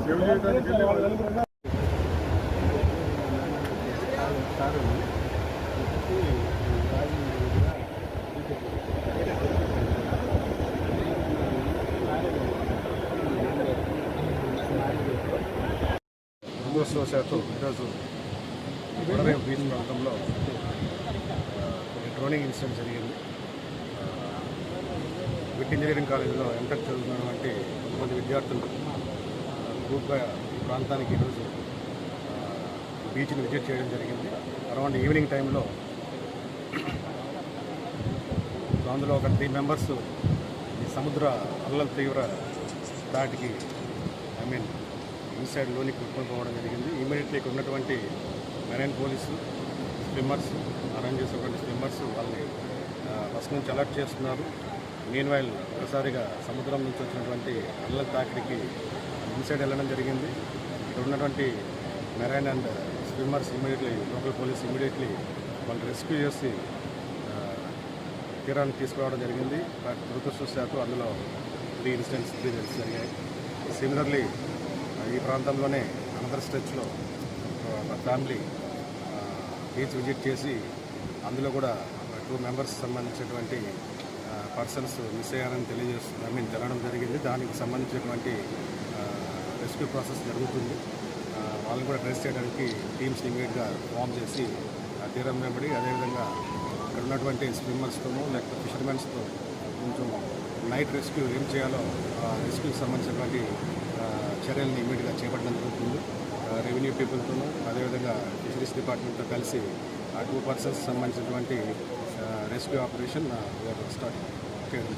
సేవ చేయడానికి దురదృష్టవశాత్తు ఈరోజు వడరేవు బీచ్ ప్రాంతంలో కొన్ని డ్రోనింగ్ ఇన్సిడెంట్ జరిగింది. విట్ ఇంజనీరింగ్ కాలేజీలో ఎంటెక్ చదువుతున్నటువంటి కొంతమంది విద్యార్థులు గ్రూప్గా ఈ ప్రాంతానికి ఈరోజు బీచ్ని విజిట్ చేయడం జరిగింది. అరౌండ్ ఈవినింగ్ టైంలో అందులో ఒక త్రీ మెంబర్స్ ఈ సముద్ర అల్లల తీవ్ర దాటికి ఐ మీన్ ఇన్సైడ్ లోనికి కొట్టుకొని పోవడం జరిగింది. ఇమీడియట్లీ ఇక్కడ ఉన్నటువంటి మెరైన్ పోలీసు స్విమ్మర్స్ అరేంజ్ చేసేటువంటి స్విమ్మర్స్ వాళ్ళని ఫస్ట్ నుంచి అలర్ట్ చేస్తున్నారు. మీన్ వైల్ ఒకసారిగా సముద్రం నుంచి వచ్చినటువంటి అల్లల తాకిడికి ఇన్సైడ్ వెళ్ళడం జరిగింది. ఇక్కడ ఉన్నటువంటి marine and swimmers immediately local police immediately వాళ్ళు రెస్క్యూ చేసి ఆ, తీరానికి తీసుకురావడం జరిగింది. బట్ దురదృష్టశాత్తు అందులో త్రీ ఇన్సిడెంట్స్ త్రీ జరిగాయి. సిమిలర్లీ ఈ ప్రాంతంలోనే అనదర్ స్టెచ్లో ఫ్యామిలీ బీచ్ విజిట్ చేసి అందులో కూడా టూ మెంబర్స్ సంబంధించినటువంటి పర్సన్స్ మిస్ అయ్యారని తెలియజేస్తుంది ఐ మీన్ తెలడం జరిగింది. దానికి సంబంధించినటువంటి రెస్క్యూ ప్రాసెస్ జరుగుతుంది. వాళ్ళని కూడా ట్రేస్ చేయడానికి టీమ్స్ ఇమీడియట్గా ఫామ్ చేసి తీరం వెంబడి అదేవిధంగా ఇక్కడ ఉన్నటువంటి స్విమ్మర్స్తోనూ లేకపోతే ఫిషర్మెన్స్తో కొంచెం నైట్ రెస్క్యూ ఏం చేయాలో ఆ రెస్క్యూకి సంబంధించినటువంటి చర్యలను ఇమీడియట్గా చేపట్టడం జరుగుతుంది. రెవెన్యూ పీపుల్తోనూ అదేవిధంగా ఫిషరీస్ డిపార్ట్మెంట్తో కలిసి ఆ టూ పర్సన్స్ సంబంధించినటువంటి రెస్క్యూ ఆపరేషన్ స్టార్ట్ చేయడం